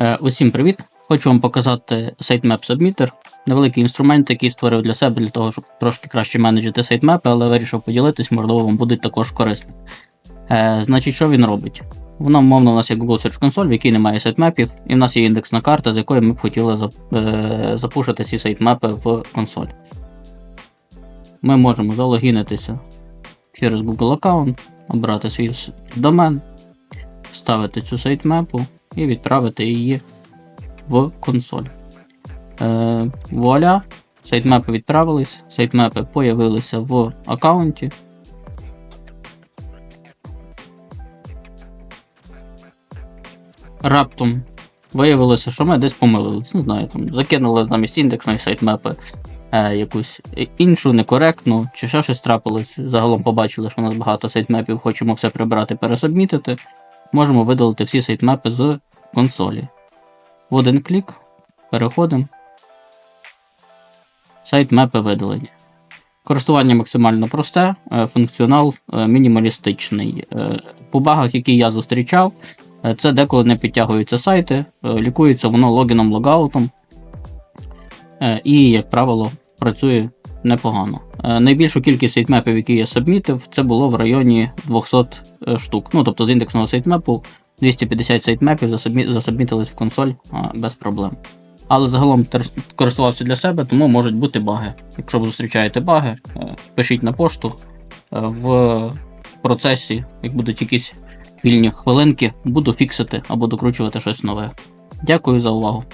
Е, Усім привіт! Хочу вам показати Sitemap Submitter. Невеликий інструмент, який створив для себе, для того, щоб трошки краще менеджити сайтмепи, але вирішив поділитись, можливо, вам буде також корисно. Е, значить, що він робить? Воно, умовно, у нас є Google Search Console, в якій немає сайтмепів, і в нас є індексна карта, з якої ми б хотіли е, запушити ці сайтмепи в консоль. Ми можемо залогінитися через Google аккаунт, обрати свій домен, вставити цю сайтмепу і відправити її в консоль. Е, вуаля, сайтмепи відправились, сайтмепи появилися в аккаунті. Раптом виявилося, що ми десь помилились. Не знаю, там закинули замість індексної сайтмепи е, якусь іншу, некоректну, чи ще щось трапилось. Загалом побачили, що у нас багато сайтмепів, хочемо все прибрати, пересобмітити. Можемо видалити всі сайтмепи з консолі. В один клік переходимо. Сайтмепи видалені. Користування максимально просте, е, функціонал е, мінімалістичний. Е, По багах, які я зустрічав, це деколи не підтягуються сайти, лікується воно логіном логаутом. Е, І, як правило, працює непогано. Е, Найбільшу кількість сайтмепів, які я сабмітив, це було в районі 200 е, штук. Ну, тобто з індексного сайтмепу 250 сайтмепів засабмітились в консоль без проблем. Але загалом користувався для себе, тому можуть бути баги. Якщо ви зустрічаєте баги, е, пишіть на пошту. Е, В процесі, як будуть якісь вільні хвилинки, буду фіксити або докручувати щось нове. Дякую за увагу.